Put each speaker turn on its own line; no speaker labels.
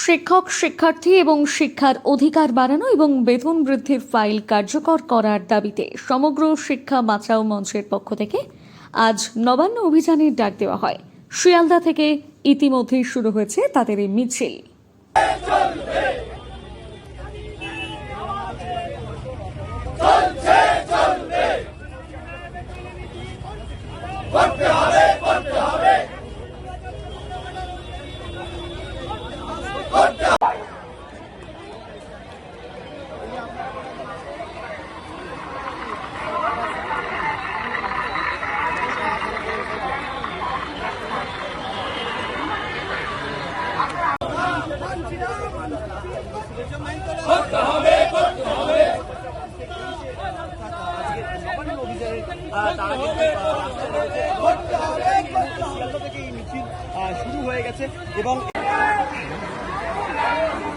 শিক্ষক, শিক্ষার্থী এবং শিক্ষার অধিকার বাড়ানো এবং বেতন বৃদ্ধির ফাইল কার্যকর করার দাবিতে সমগ্র শিক্ষা বাঁচাও মঞ্চের পক্ষ থেকে আজ নবান্ন অভিযানের ডাক দেওয়া হয়। শিয়ালদা থেকে ইতিমধ্যেই শুরু হয়েছে তাদের এই মিছিল।
শিয়ালদা থেকে এই মিছিল আহ, শুরু হয়ে গেছে এবং Yeah.